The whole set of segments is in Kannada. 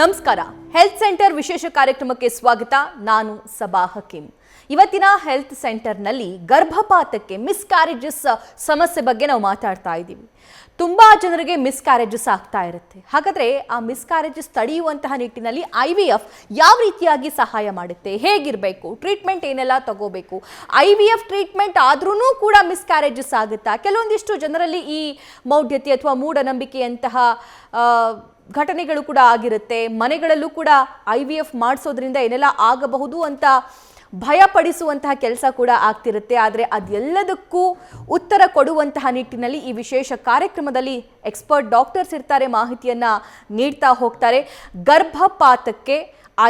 ನಮಸ್ಕಾರ. ಹೆಲ್ತ್ ಸೆಂಟರ್ ವಿಶೇಷ ಕಾರ್ಯಕ್ರಮಕ್ಕೆ ಸ್ವಾಗತ. ನಾನು ಸಬಾ ಹಕೀಂ. ಇವತ್ತಿನ ಹೆಲ್ತ್ ಸೆಂಟರ್ನಲ್ಲಿ ಗರ್ಭಪಾತಕ್ಕೆ ಮಿಸ್ಕ್ಯಾರೇಜಸ್ ಸಮಸ್ಯೆ ಬಗ್ಗೆ ನಾವು ಮಾತಾಡ್ತಾ ಇದ್ದೀವಿ. ತುಂಬಾ ಜನರಿಗೆ ಮಿಸ್ಕ್ಯಾರೇಜಸ್ ಆಗ್ತಾ ಇರುತ್ತೆ. ಹಾಗಾದ್ರೆ ಆ ಮಿಸ್ಕ್ಯಾರೇಜಸ್ ತಡೆಯುವಂತಹ ನಿಟ್ಟಿನಲ್ಲಿ ಐ ವಿ ಎಫ್ ಯಾವ ರೀತಿಯಾಗಿ ಸಹಾಯ ಮಾಡುತ್ತೆ? ಹೇಗಿರಬೇಕು? ಟ್ರೀಟ್ಮೆಂಟ್ ಏನೆಲ್ಲ ತಗೋಬೇಕು? ಐ ವಿ ಎಫ್ ಟ್ರೀಟ್ಮೆಂಟ್ ಆದ್ರೂ ಕೂಡ ಮಿಸ್ಕ್ಯಾರೇಜಸ್ ಆಗುತ್ತಾ? ಕೆಲವೊಂದಿಷ್ಟು ಜನರಲ್ಲಿ ಈ ಮೌಢ್ಯತೆ ಅಥವಾ ಮೂಢನಂಬಿಕೆಯಂತಹ ಘಟನೆಗಳು ಕೂಡ ಆಗಿರುತ್ತೆ. ಮನೆಗಳಲ್ಲೂ ಕೂಡ ಐ ವಿ ಎಫ್ ಮಾಡಿಸೋದ್ರಿಂದ ಏನೆಲ್ಲ ಆಗಬಹುದು ಅಂತ ಭಯಪಡಿಸುವಂತಹ ಕೆಲಸ ಕೂಡ ಆಗ್ತಿರುತ್ತೆ. ಆದರೆ ಅದೆಲ್ಲದಕ್ಕೂ ಉತ್ತರ ಕೊಡುವಂತಹ ನಿಟ್ಟಿನಲ್ಲಿ ಈ ವಿಶೇಷ ಕಾರ್ಯಕ್ರಮದಲ್ಲಿ ಎಕ್ಸ್ಪರ್ಟ್ ಡಾಕ್ಟರ್ಸ್ ಇರ್ತಾರೆ, ಮಾಹಿತಿಯನ್ನು ನೀಡ್ತಾ ಹೋಗ್ತಾರೆ. ಗರ್ಭಪಾತಕ್ಕೆ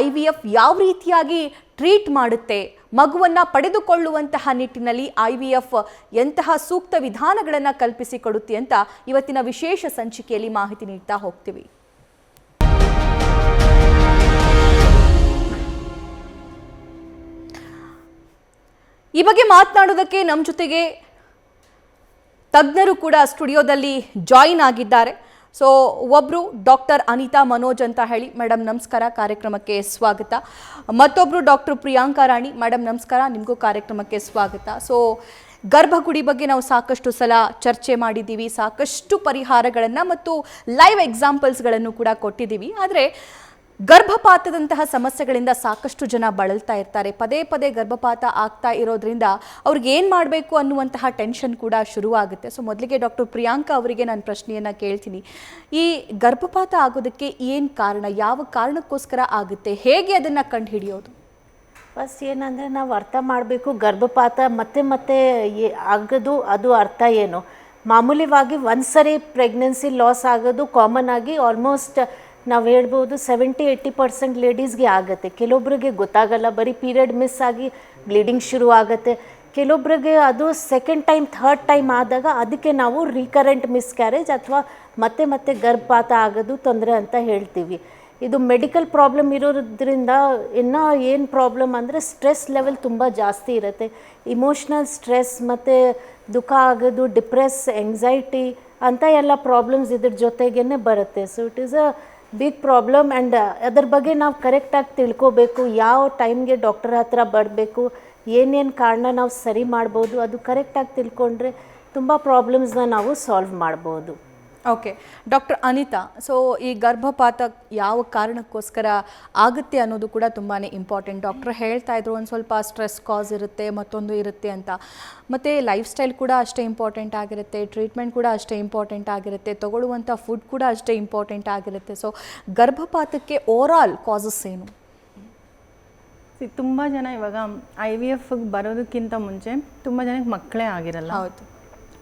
ಐ ವಿ ಎಫ್ ಯಾವ ರೀತಿಯಾಗಿ ಟ್ರೀಟ್ ಮಾಡುತ್ತೆ, ಮಗುವನ್ನು ಪಡೆದುಕೊಳ್ಳುವಂತಹ ನಿಟ್ಟಿನಲ್ಲಿ ಐ ವಿ ಎಫ್ ಎಂತಹ ಸೂಕ್ತ ವಿಧಾನಗಳನ್ನು ಕಲ್ಪಿಸಿಕೊಡುತ್ತೆ ಅಂತ ಇವತ್ತಿನ ವಿಶೇಷ ಸಂಚಿಕೆಯಲ್ಲಿ ಮಾಹಿತಿ ನೀಡ್ತಾ ಹೋಗ್ತೀವಿ. ಈ ಬಗ್ಗೆ ಮಾತನಾಡೋದಕ್ಕೆ ನಮ್ಮ ಜೊತೆಗೆ ತಜ್ಞರು ಕೂಡ ಸ್ಟುಡಿಯೋದಲ್ಲಿ ಜಾಯಿನ್ ಆಗಿದ್ದಾರೆ. ಸೊ ಒಬ್ಬರು ಡಾಕ್ಟರ್ ಅನಿತಾ ಮನೋಜ್ ಅಂತ ಹೇಳಿ ಮೇಡಮ್ ನಮಸ್ಕಾರ, ಕಾರ್ಯಕ್ರಮಕ್ಕೆ ಸ್ವಾಗತ. ಮತ್ತೊಬ್ಬರು ಡಾಕ್ಟರ್ ಪ್ರಿಯಾಂಕಾ ರಾಣಿ ಮೇಡಮ್ ನಮಸ್ಕಾರ, ನಿಮಗೂ ಕಾರ್ಯಕ್ರಮಕ್ಕೆ ಸ್ವಾಗತ. ಸೊ ಗರ್ಭಗುಡಿ ಬಗ್ಗೆ ನಾವು ಸಾಕಷ್ಟು ಸಲ ಚರ್ಚೆ ಮಾಡಿದ್ದೀವಿ, ಸಾಕಷ್ಟು ಪರಿಹಾರಗಳನ್ನು ಮತ್ತು ಲೈವ್ ಎಕ್ಸಾಂಪಲ್ಸ್ಗಳನ್ನು ಕೂಡ ಕೊಟ್ಟಿದ್ದೀವಿ. ಆದರೆ ಗರ್ಭಪಾತದಂತಹ ಸಮಸ್ಯೆಗಳಿಂದ ಸಾಕಷ್ಟು ಜನ ಬಳಲ್ತಾ ಇರ್ತಾರೆ. ಪದೇ ಪದೇ ಗರ್ಭಪಾತ ಆಗ್ತಾ ಇರೋದ್ರಿಂದ ಅವ್ರಿಗೆ ಏನು ಮಾಡಬೇಕು ಅನ್ನುವಂತಹ ಟೆನ್ಷನ್ ಕೂಡ ಶುರುವಾಗುತ್ತೆ. ಸೊ, ಮೊದಲಿಗೆ ಡಾಕ್ಟರ್ ಪ್ರಿಯಾಂಕಾ ಅವರಿಗೆ ನಾನು ಪ್ರಶ್ನೆಯನ್ನು ಕೇಳ್ತೀನಿ. ಈ ಗರ್ಭಪಾತ ಆಗೋದಕ್ಕೆ ಏನು ಕಾರಣ? ಯಾವ ಕಾರಣಕ್ಕೋಸ್ಕರ ಆಗುತ್ತೆ? ಹೇಗೆ ಅದನ್ನು ಕಂಡುಹಿಡಿಯೋದು? ಫಸ್ಟ್ ಏನಂದರೆ ನಾವು ಅರ್ಥ ಮಾಡಬೇಕು ಗರ್ಭಪಾತ ಮತ್ತೆ ಮತ್ತೆ ಆಗೋದು, ಅದು ಅರ್ಥ ಏನು. ಮಾಮೂಲಿವಾಗಿ ಒಂದು ಸರಿ ಪ್ರೆಗ್ನೆನ್ಸಿ ಲಾಸ್ ಆಗೋದು ಕಾಮನ್ ಆಗಿ ಆಲ್ಮೋಸ್ಟ್ ನಾವು ಹೇಳ್ಬೋದು ಸೆವೆಂಟಿ ಏಯ್ಟಿ ಪರ್ಸೆಂಟ್ ಲೇಡೀಸ್ಗೆ ಆಗುತ್ತೆ. ಕೆಲವೊಬ್ಬರಿಗೆ ಗೊತ್ತಾಗಲ್ಲ, ಬರೀ ಪೀರಿಯಡ್ ಮಿಸ್ ಆಗಿ ಬ್ಲೀಡಿಂಗ್ ಶುರು ಆಗುತ್ತೆ. ಕೆಲವೊಬ್ಬರಿಗೆ ಅದು ಸೆಕೆಂಡ್ ಟೈಮ್ ಥರ್ಡ್ ಟೈಮ್ ಆದಾಗ ಅದಕ್ಕೆ ನಾವು ರೀಕರೆಂಟ್ ಮಿಸ್ಕ್ಯಾರೇಜ್ ಅಥವಾ ಮತ್ತೆ ಮತ್ತೆ ಗರ್ಭಪಾತ ಆಗೋದು ತೊಂದರೆ ಅಂತ ಹೇಳ್ತೀವಿ. ಇದು ಮೆಡಿಕಲ್ ಪ್ರಾಬ್ಲಮ್ ಇರೋದ್ರಿಂದ ಇನ್ನೂ ಏನು ಪ್ರಾಬ್ಲಮ್ ಅಂದರೆ ಸ್ಟ್ರೆಸ್ ಲೆವೆಲ್ ತುಂಬ ಜಾಸ್ತಿ ಇರುತ್ತೆ. ಇಮೋಷ್ನಲ್ ಸ್ಟ್ರೆಸ್ ಮತ್ತು ದುಃಖ ಆಗೋದು ಡಿಪ್ರೆಸ್ ಎಂಗ್ಸೈಟಿ ಅಂತ ಎಲ್ಲ ಪ್ರಾಬ್ಲಮ್ಸ್ ಇದ್ರ ಜೊತೆಗೇ ಬರುತ್ತೆ. So it is a big problem and ಅದ್ರ ಬಗ್ಗೆ ನಾವು ಕರೆಕ್ಟಾಗಿ ತಿಳ್ಕೋಬೇಕು. ಯಾವ ಟೈಮ್ಗೆ ಡಾಕ್ಟರ್ ಹತ್ರ ಬರಬೇಕು, ಏನೇನು ಕಾರಣ ನಾವು ಸರಿ ಮಾಡ್ಬೋದು, ಅದು ಕರೆಕ್ಟಾಗಿ ತಿಳ್ಕೊಂಡ್ರೆ ತುಂಬ ಪ್ರಾಬ್ಲಮ್ಸ್ನ ನಾವು ಸಾಲ್ವ್ ಮಾಡ್ಬೋದು. ಓಕೆ ಡಾಕ್ಟರ್ ಅನಿತಾ ಸೊ ಈ ಗರ್ಭಪಾತ ಯಾವ ಕಾರಣಕ್ಕೋಸ್ಕರ ಆಗುತ್ತೆ ಅನ್ನೋದು ಕೂಡ ತುಂಬಾ ಇಂಪಾರ್ಟೆಂಟ್ ಡಾಕ್ಟರ್ ಹೇಳ್ತಾ ಇದ್ರು ಒಂದು ಸ್ವಲ್ಪ ಸ್ಟ್ರೆಸ್ ಕಾಸ್ ಇರುತ್ತೆ ಮತ್ತೊಂದು ಇರುತ್ತೆ ಅಂತ. ಮತ್ತು ಲೈಫ್ ಸ್ಟೈಲ್ ಕೂಡ ಅಷ್ಟೇ ಇಂಪಾರ್ಟೆಂಟ್ ಆಗಿರುತ್ತೆ ಟ್ರೀಟ್ಮೆಂಟ್ ಕೂಡ ಅಷ್ಟೇ ಇಂಪಾರ್ಟೆಂಟ್ ಆಗಿರುತ್ತೆ ತಗೊಳ್ಳುವಂಥ ಫುಡ್ ಕೂಡ ಅಷ್ಟೇ ಇಂಪಾರ್ಟೆಂಟ್ ಆಗಿರುತ್ತೆ. ಸೊ ಗರ್ಭಪಾತಕ್ಕೆ ಓವರಾಲ್ ಕಾಸಸ್ ಏನು? ತುಂಬ ಜನ ಇವಾಗ ಐ ವಿ ಎಫ್ ಬರೋದಕ್ಕಿಂತ ಮುಂಚೆ ತುಂಬ ಜನಕ್ಕೆ ಮಕ್ಕಳೇ ಆಗಿರಲ್ಲ. ಹೌದು.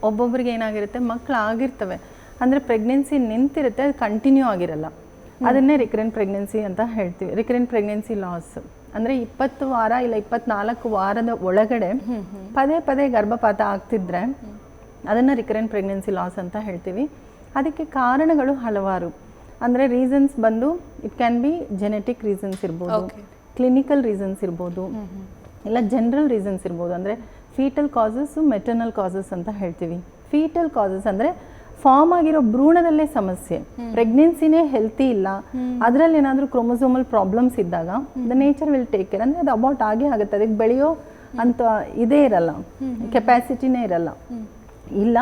ಒಬ್ಬೊಬ್ರಿಗೆ ಏನಾಗಿರುತ್ತೆ? ಮಕ್ಕಳು ಆಗಿರ್ತವೆ. ಅಂದರೆ ಪ್ರೆಗ್ನೆನ್ಸಿ ನಿಂತಿರುತ್ತೆ ಅದು ಕಂಟಿನ್ಯೂ ಆಗಿರಲ್ಲ. ಅದನ್ನೇ ರಿಕರೆಂಟ್ ಪ್ರೆಗ್ನೆನ್ಸಿ ಅಂತ ಹೇಳ್ತೀವಿ. ರಿಕರೆಂಟ್ ಪ್ರೆಗ್ನೆನ್ಸಿ ಲಾಸ್ ಅಂದರೆ ಇಪ್ಪತ್ತು ವಾರ ಇಲ್ಲ ಇಪ್ಪತ್ನಾಲ್ಕು ವಾರದ ಒಳಗಡೆ ಪದೇ ಪದೇ ಗರ್ಭಪಾತ ಆಗ್ತಿದ್ರೆ ಅದನ್ನು ರಿಕರೆಂಟ್ ಪ್ರೆಗ್ನೆನ್ಸಿ ಲಾಸ್ ಅಂತ ಹೇಳ್ತೀವಿ. ಅದಕ್ಕೆ ಕಾರಣಗಳು ಹಲವಾರು. ಅಂದರೆ ರೀಸನ್ಸ್ ಬಂದು it can be genetic reasons ಇರ್ಬೋದು ಕ್ಲಿನಿಕಲ್ ರೀಸನ್ಸ್ ಇರ್ಬೋದು ಇಲ್ಲ ಜನರಲ್ ರೀಸನ್ಸ್ ಇರ್ಬೋದು. ಅಂದರೆ ಫೀಟಲ್ ಕಾಸಸ್ಸು ಮೆಟರ್ನಲ್ ಕಾಸಸ್ ಅಂತ ಹೇಳ್ತೀವಿ. ಫೀಟಲ್ ಕಾಸಸ್ ಅಂದರೆ ಫಾರ್ಮ್ ಆಗಿರೋ ಭ್ರೂಣದಲ್ಲೇ ಸಮಸ್ಯೆ. ಪ್ರೆಗ್ನೆನ್ಸಿನೇ ಹೆಲ್ತಿ ಇಲ್ಲ. ಅದರಲ್ಲಿ ಏನಾದರೂ ಕ್ರೋಮೋಸೋಮಲ್ ಪ್ರಾಬ್ಲಮ್ಸ್ ಇದ್ದಾಗ the nature will take care ಅಂದರೆ ಅದು ಅಬೌಟ್ ಆಗೇ ಆಗುತ್ತೆ. ಅದಕ್ಕೆ ಬೆಳೆಯೋ ಅಂತ ಇದೇ ಇರಲ್ಲ. ಕೆಪಾಸಿಟಿನೇ ಇರಲ್ಲ. ಇಲ್ಲ.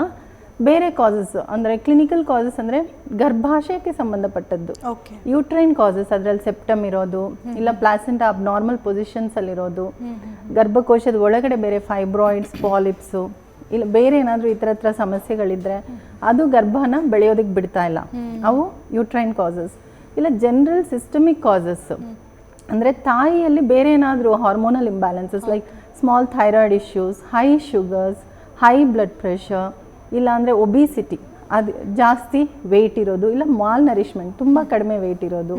ಬೇರೆ ಕಾಸಸ್ ಅಂದರೆ ಕ್ಲಿನಿಕಲ್ ಕಾಸಸ್ ಅಂದರೆ ಗರ್ಭಾಶಯಕ್ಕೆ ಸಂಬಂಧಪಟ್ಟದ್ದು. ಯೂಟ್ರೈನ್ ಕಾಸಸ್ ಅದರಲ್ಲಿ ಸೆಪ್ಟಮ್ ಇರೋದು ಇಲ್ಲ ಪ್ಲಾಸೆಂಟ್ ಅಬ್ ನಾರ್ಮಲ್ ಪೊಸಿಷನ್ಸಲ್ಲಿರೋದು ಗರ್ಭಕೋಶದ ಒಳಗಡೆ ಬೇರೆ ಫೈಬ್ರಾಯ್ಡ್ಸ್ ಪಾಲಿಪ್ಸು ಇಲ್ಲ ಬೇರೆ ಏನಾದರೂ ಈ ಥರ ಹತ್ರ ಸಮಸ್ಯೆಗಳಿದ್ರೆ ಅದು ಗರ್ಭನ ಬೆಳೆಯೋದಕ್ಕೆ ಬಿಡ್ತಾ ಇಲ್ಲ. ಅವು ಯೂಟ್ರೈನ್ ಕಾಸಸ್ ಇಲ್ಲ ಜನರಲ್ ಸಿಸ್ಟಮಿಕ್ ಕಾಸಸ್ ಅಂದರೆ ತಾಯಿಯಲ್ಲಿ ಬೇರೆ ಏನಾದರೂ hormonal imbalances like small thyroid issues high sugars high blood pressure ಇಲ್ಲ ಅಂದರೆ ಒಬಿಸಿಟಿ ಅದು ಜಾಸ್ತಿ ವೆಯ್ಟ್ ಇರೋದು ಇಲ್ಲ ಮಾಲ್ ನರಿಶ್ಮೆಂಟ್ ತುಂಬ ಕಡಿಮೆ ವೆಯ್ಟ್ ಇರೋದು.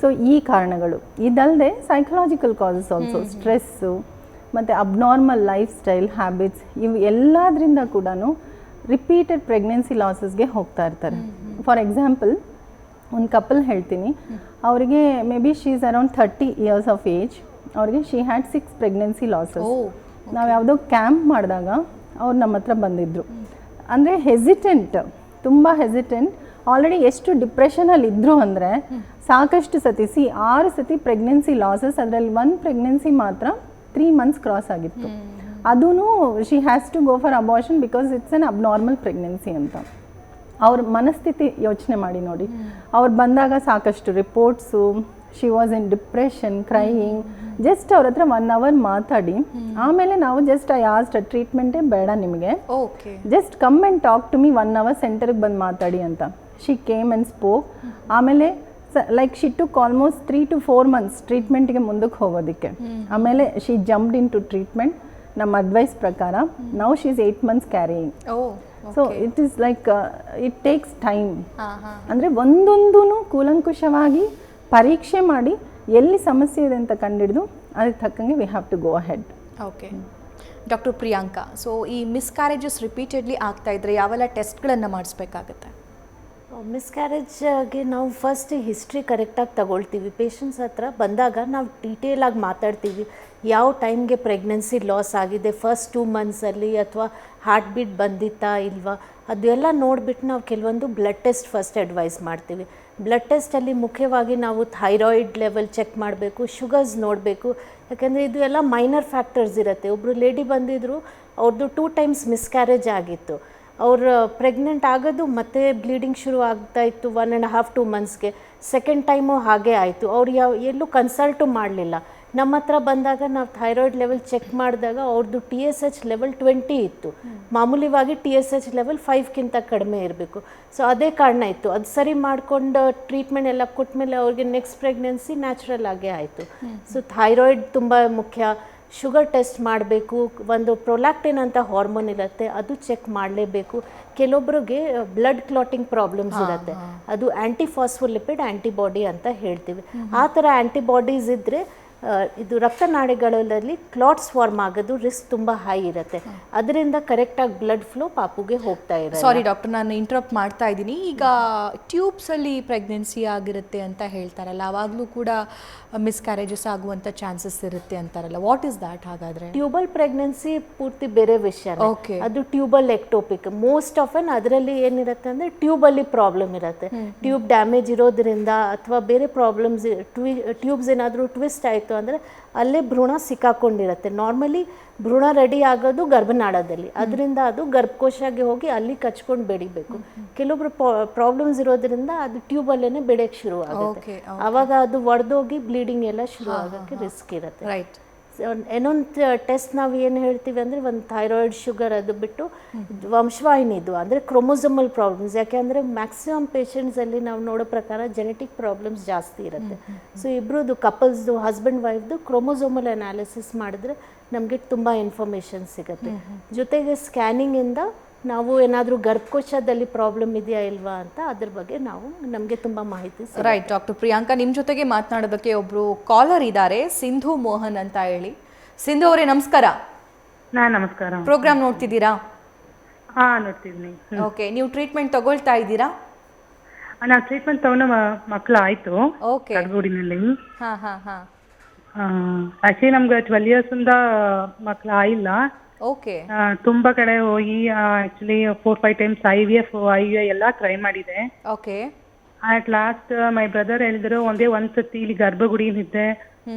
ಸೊ ಈ ಕಾರಣಗಳು. ಇದಲ್ಲದೆ ಸೈಕಲಾಜಿಕಲ್ ಕಾಸಸ್ ಆಲ್ಸೋ ಸ್ಟ್ರೆಸ್ಸು ಮತ್ತು ಅಬ್ನಾರ್ಮಲ್ ಲೈಫ್ ಸ್ಟೈಲ್ ಹ್ಯಾಬಿಟ್ಸ್ ಇವು ಎಲ್ಲದರಿಂದ ಕೂಡ ರಿಪೀಟೆಡ್ ಪ್ರೆಗ್ನೆನ್ಸಿ ಲಾಸಸ್ಗೆ ಹೋಗ್ತಾ ಇರ್ತಾರೆ. ಫಾರ್ ಎಕ್ಸಾಂಪಲ್ ಒಂದು ಕಪಲ್ ಹೇಳ್ತೀನಿ. ಅವರಿಗೆ maybe she is around thirty years of age ಅವ್ರಿಗೆ she had six pregnancy losses ನಾವು ಯಾವುದೋ ಕ್ಯಾಂಪ್ ಮಾಡಿದಾಗ ಅವ್ರು ನಮ್ಮ ಹತ್ರ ಬಂದಿದ್ದರು ಅಂದರೆ ಹೆಸಿಟೆಂಟ್ ತುಂಬ ಹೆಸಿಟೆಂಟ್ ಆಲ್ರೆಡಿ ಎಷ್ಟು ಡಿಪ್ರೆಷನಲ್ಲಿ ಇದ್ದರು ಅಂದರೆ ಸಾಕಷ್ಟು ಸತಿ ಸಿ ಆರು ಸತಿ ಪ್ರೆಗ್ನೆನ್ಸಿ ಲಾಸಸ್ ಅದರಲ್ಲಿ ಒಂದು ಪ್ರೆಗ್ನೆನ್ಸಿ ಮಾತ್ರ ತ್ರೀ ಮಂತ್ಸ್ ಕ್ರಾಸ್ ಆಗಿತ್ತು. ಅದೂ she has to go for abortion because it's an abnormal pregnancy ಅಂತ. ಅವ್ರ ಮನಸ್ಥಿತಿ ಯೋಚನೆ ಮಾಡಿ ನೋಡಿ. ಅವ್ರು ಬಂದಾಗ ಸಾಕಷ್ಟು reports she was in depression crying just ಅವ್ರ ಹತ್ರ ಒನ್ ಅವರ್ ಮಾತಾಡಿ. ಆಮೇಲೆ ನಾವು ಜಸ್ಟ್ ಐ ಆಸ್ಟ್ ಟ್ರೀಟ್ಮೆಂಟೇ ಬೇಡ ನಿಮಗೆ. Just come and talk to me one hour ಸೆಂಟರ್ಗೆ ಬಂದು ಮಾತಾಡಿ ಅಂತ. ಶಿ ಕೇಮ್ ಆ್ಯಂಡ್ ಸ್ಪೋಕ್ ಆಮೇಲೆ like she took almost three to four months ಟ್ರೀಟ್ಮೆಂಟ್ಗೆ ಮುಂದಕ್ಕೆ ಹೋಗೋದಕ್ಕೆ. ಆಮೇಲೆ she jumped into treatment ನಮ್ಮ ಅಡ್ವೈಸ್ ಪ್ರಕಾರ ನಾವು she is eight months carrying so it is like it takes time ಅಂದರೆ ಒಂದೊಂದೂ ಕೂಲಂಕುಷವಾಗಿ ಪರೀಕ್ಷೆ ಮಾಡಿ ಎಲ್ಲಿ ಸಮಸ್ಯೆ ಇದೆ ಅಂತ ಕಂಡಿಡಿದು ಅದಕ್ಕೆ ತಕ್ಕಂಗೆ we have to go ahead okay doctor Priyanka so ಈ ಮಿಸ್ಕ್ಯಾರೇಜಸ್ ರಿಪೀಟೆಡ್ಲಿ ಆಗ್ತಾ ಇದ್ರೆ ಯಾವೆಲ್ಲ ಟೆಸ್ಟ್ಗಳನ್ನು ಮಾಡಿಸ್ಬೇಕಾಗತ್ತೆ? ಮಿಸ್ಕ್ಯಾರೇಜ್ಗೆ ನಾವು ಫಸ್ಟ್ ಹಿಸ್ಟ್ರಿ ಕರೆಕ್ಟಾಗಿ ತಗೊಳ್ತೀವಿ. ಪೇಷಂಟ್ಸ್ ಹತ್ರ ಬಂದಾಗ ನಾವು ಡೀಟೇಲಾಗಿ ಮಾತಾಡ್ತೀವಿ. ಯಾವ ಟೈಮ್ಗೆ ಪ್ರೆಗ್ನೆನ್ಸಿ ಲಾಸ್ ಆಗಿದೆ ಫಸ್ಟ್ ಟೂ ಮಂತ್ಸಲ್ಲಿ ಅಥವಾ ಹಾರ್ಟ್ ಬೀಟ್ ಬಂದಿತ್ತಾ ಇಲ್ವಾ, ಅದೆಲ್ಲ ನೋಡಿಬಿಟ್ಟು ನಾವು ಕೆಲವೊಂದು ಬ್ಲಡ್ ಟೆಸ್ಟ್ ಫಸ್ಟ್ ಅಡ್ವೈಸ್ ಮಾಡ್ತೀವಿ. ಬ್ಲಡ್ ಟೆಸ್ಟಲ್ಲಿ ಮುಖ್ಯವಾಗಿ ನಾವು ಥೈರಾಯ್ಡ್ ಲೆವೆಲ್ ಚೆಕ್ ಮಾಡಬೇಕು ಶುಗರ್ಸ್ ನೋಡಬೇಕು. ಯಾಕೆಂದರೆ ಇದು ಎಲ್ಲ ಮೈನರ್ ಫ್ಯಾಕ್ಟರ್ಸ್ ಇರುತ್ತೆ. ಒಬ್ಬರು ಲೇಡಿ ಬಂದಿದ್ದರು ಅವ್ರದ್ದು ಟೂ ಟೈಮ್ಸ್ ಮಿಸ್ಕ್ಯಾರೇಜ್ ಆಗಿತ್ತು. ಅವ್ರು ಪ್ರೆಗ್ನೆಂಟ್ ಆಗೋದು ಮತ್ತೆ ಬ್ಲೀಡಿಂಗ್ ಶುರು ಆಗ್ತಾ ಇತ್ತು ಒನ್ ಆ್ಯಂಡ್ ಹಾಫ್ ಟು ಮಂತ್ಸ್ಗೆ ಸೆಕೆಂಡ್ ಟೈಮು ಹಾಗೆ ಆಯಿತು. ಅವ್ರು ಯಾವ ಎಲ್ಲೂ ಕನ್ಸಲ್ಟು ಮಾಡಲಿಲ್ಲ. ನಮ್ಮ ಹತ್ರ ಬಂದಾಗ ನಾವು ಥೈರಾಯ್ಡ್ ಲೆವೆಲ್ ಚೆಕ್ ಮಾಡಿದಾಗ ಅವ್ರದ್ದು T S H level twenty ಇತ್ತು. ಮಾಮೂಲಿವಾಗಿ ಟಿ ಎಸ್ ಎಚ್ ಲೆವೆಲ್ ಫೈವ್ಗಿಂತ ಕಡಿಮೆ ಇರಬೇಕು. ಸೊ ಅದೇ ಕಾರಣ ಇತ್ತು. ಅದು ಸರಿ ಮಾಡಿಕೊಂಡು ಟ್ರೀಟ್ಮೆಂಟ್ ಎಲ್ಲ ಕೊಟ್ಮೇಲೆ ಅವ್ರಿಗೆ ನೆಕ್ಸ್ಟ್ ಪ್ರೆಗ್ನೆನ್ಸಿ ನ್ಯಾಚುರಲ್ ಆಗೇ ಆಯಿತು. ಸೊ ಥೈರಾಯ್ಡ್ ತುಂಬ ಮುಖ್ಯ. ಶುಗರ್ ಟೆಸ್ಟ್ ಮಾಡಬೇಕು ಒಂದು ಪ್ರೊಲ್ಯಾಕ್ಟಿನ್ ಅಂತ ಹಾರ್ಮೋನ್ ಇರುತ್ತೆ ಅದು ಚೆಕ್ ಮಾಡಲೇಬೇಕು. ಕೆಲವೊಬ್ರಿಗೆ ಬ್ಲಡ್ ಕ್ಲಾಟಿಂಗ್ ಪ್ರಾಬ್ಲಮ್ಸ್ ಇರುತ್ತೆ. ಅದು ಆ್ಯಂಟಿಫಾಸ್ಫೋಲಿಪಿಡ್ ಆ್ಯಂಟಿಬಾಡಿ ಅಂತ ಹೇಳ್ತೀವಿ. ಆ ಥರ ಆ್ಯಂಟಿಬಾಡೀಸ್ ಇದ್ದರೆ ಇದು ರಕ್ತನಾಡಿಗಳಲ್ಲಿ ಕ್ಲಾಟ್ಸ್ ಫಾರ್ಮ್ ಆಗೋದು ರಿಸ್ಕ್ ತುಂಬ ಹೈ ಇರುತ್ತೆ. ಅದರಿಂದ ಕರೆಕ್ಟಾಗಿ ಬ್ಲಡ್ ಫ್ಲೋ ಪಾಪುಗೆ ಹೋಗ್ತಾ ಇದೆ ಸಾರಿ ಡಾಕ್ಟರ್ ನಾನು ಇಂಟ್ರಪ್ಟ್ ಮಾಡ್ತಾ ಇದ್ದೀನಿ. ಈಗ ಟ್ಯೂಬ್ಸಲ್ಲಿ ಪ್ರೆಗ್ನೆನ್ಸಿ ಆಗಿರುತ್ತೆ ಅಂತ ಹೇಳ್ತಾರಲ್ಲ ಆವಾಗಲೂ ಕೂಡ ಮಿಸ್ಕ್ಯಾರೇಜಸ್ ಆಗುವಂಥ ಚಾನ್ಸಸ್ ಇರುತ್ತೆ ಅಂತಾರಲ್ಲ. ವಾಟ್ ಇಸ್ ದಾಟ್ ಹಾಗಾದರೆ? ಟ್ಯೂಬಲ್ ಪ್ರೆಗ್ನೆನ್ಸಿ ಪೂರ್ತಿ ಬೇರೆ ವಿಷಯ ಓಕೆ ಅದು ಟ್ಯೂಬಲ್ ಎಕ್ಟೋಪಿಕ್ ಮೋಸ್ಟ್ ಆಫ್ ಅನ್ ಅದರಲ್ಲಿ ಏನಿರುತ್ತೆ ಅಂದ್ರೆ ಟ್ಯೂಬಲ್ಲಿ ಪ್ರಾಬ್ಲಮ್ ಇರುತ್ತೆ. ಟ್ಯೂಬ್ ಡ್ಯಾಮೇಜ್ ಇರೋದ್ರಿಂದ ಅಥವಾ ಬೇರೆ ಪ್ರಾಬ್ಲಮ್ಸ್ ಟ್ಯೂಬ್ಸ್ ಏನಾದರೂ ಟ್ವಿಸ್ಟ್ ಆಯಿತು ಅಂದರೆ ಅಲ್ಲೇ ಭ್ರೂಣ ಸಿಕ್ಕಾಕೊಂಡಿರುತ್ತೆ. ನಾರ್ಮಲಿ ಭ್ರೂಣ ರೆಡಿ ಆಗೋದು ಗರ್ಭನಾಳದಲ್ಲಿ. ಅದರಿಂದ ಅದು ಗರ್ಭಕೋಶಕ್ಕೆ ಹೋಗಿ ಅಲ್ಲಿ ಕಚ್ಕೊಂಡು ಬೆಳಿಬೇಕು. ಕೆಲವೊಬ್ರು ಪ್ರಾಬ್ಲಮ್ಸ್ ಇರೋದ್ರಿಂದ ಅದು ಟ್ಯೂಬಲ್ಲೇ ಬೆಳೆಯಕ್ಕೆ ಶುರು ಆಗುತ್ತೆ ಅವಾಗ ಆವಾಗ ಅದು ಒಡೆದೋಗಿ ಬ್ಲೀಡಿಂಗ್ ಎಲ್ಲ ಶುರು ಆಗೋಕ್ಕೆ ರಿಸ್ಕ್ ಇರುತ್ತೆ. ರೈಟ್ ಇನ್ನೊಂದು ಟೆಸ್ಟ್ ನಾವು ಏನು ಹೇಳ್ತೀವಿ ಅಂದರೆ ಒಂದು ಥೈರಾಯ್ಡ್ ಶುಗರ್ ಅದು ಬಿಟ್ಟು ವಂಶವಾಹಿನಿದು ಅಂದರೆ ಕ್ರೊಮೊಸೊಮಲ್ ಪ್ರಾಬ್ಲಮ್ಸ್ ಯಾಕೆಂದರೆ ಮ್ಯಾಕ್ಸಿಮಮ್ ಪೇಷಂಟ್ಸಲ್ಲಿ ನಾವು ನೋಡೋ ಪ್ರಕಾರ ಜೆನೆಟಿಕ್ ಪ್ರಾಬ್ಲಮ್ಸ್ ಜಾಸ್ತಿ ಇರುತ್ತೆ. ಸೊ ಇಬ್ಬರದು ಕಪಲ್ಸ್ದು ಹಸ್ಬೆಂಡ್ ವೈಫ್ದು ಕ್ರೋಮೋಸೋಮಲ್ ಅನಾಲಿಸಿಸ್ ಮಾಡಿದ್ರೆ ನಮಗೆ ತುಂಬ ಇನ್ಫಾರ್ಮೇಷನ್ ಸಿಗುತ್ತೆ. ಜೊತೆಗೆ ಸ್ಕ್ಯಾನಿಂಗಿಂದ ನಾವು ಏನಾದರೂ ಗರ್ಭಕೋಶದಲ್ಲಿ ಪ್ರಾಬ್ಲಮ್ ಇದೆಯಾ ಇಲ್ವಾ ಅಂತ ಅದ್ರ ಬಗ್ಗೆ ನಾವು ನಮಗೆ ತುಂಬ ಮಾಹಿತಿ. ರೈಟ್ ಡಾಕ್ಟರ್ ಪ್ರಿಯಾಂಕಾ ನಿಮ್ಮ ಜೊತೆಗೆ ಮಾತನಾಡೋದಕ್ಕೆ ಒಬ್ಬರು ಕಾಲರ್ ಇದ್ದಾರೆ ಸಿಂಧು ಮೋಹನ್ ಅಂತ ಹೇಳಿ. ಸಿಂಧು ಅವರೇ ನಮಸ್ಕಾರ. ನಾ ನಮಸ್ಕಾರ. ಪ್ರೋಗ್ರಾಮ್ ನೋಡ್ತಿದ್ದೀರಾ? ಹಾ ನೋಡ್ತಿದ್ದೀನಿ ಓಕೆ ನೀವು ಟ್ರೀಟ್ಮೆಂಟ್ ತಗೊಳ್ತಾ ಇದ್ದೀರಾ? ನಾ ಟ್ರೀಟ್ಮೆಂಟ್ ತಗೊಂಡ ಮಕ್ಕಳು ಆಯ್ತು ಓಕೆ ಕಡ್ಗೂಡಿನಲ್ಲಿ. ಹಾ ಹಾ ಹಾ. ಆಕ್ಚುಲಿ ನಮ್ಗೆ ಟ್ವೆಲ್ ಇಯರ್ಸ್ ಇಂದ ಮಕ್ಕಳು ಆಯಿಲ್ಲ ಓಕೆ ತುಂಬಾ ಕಡೆ ಹೋಗಿ actually four five times I V F I V ಎಲ್ಲ ಟ್ರೈ ಮಾಡಿದೆ. Okay at last my brother ಹೇಳಿದ್ರು ಒಂದೇ ಒಂದ್ಸತಿ ಇಲ್ಲಿ ಗರ್ಭಗುಡಿ ಇದ್ದೆ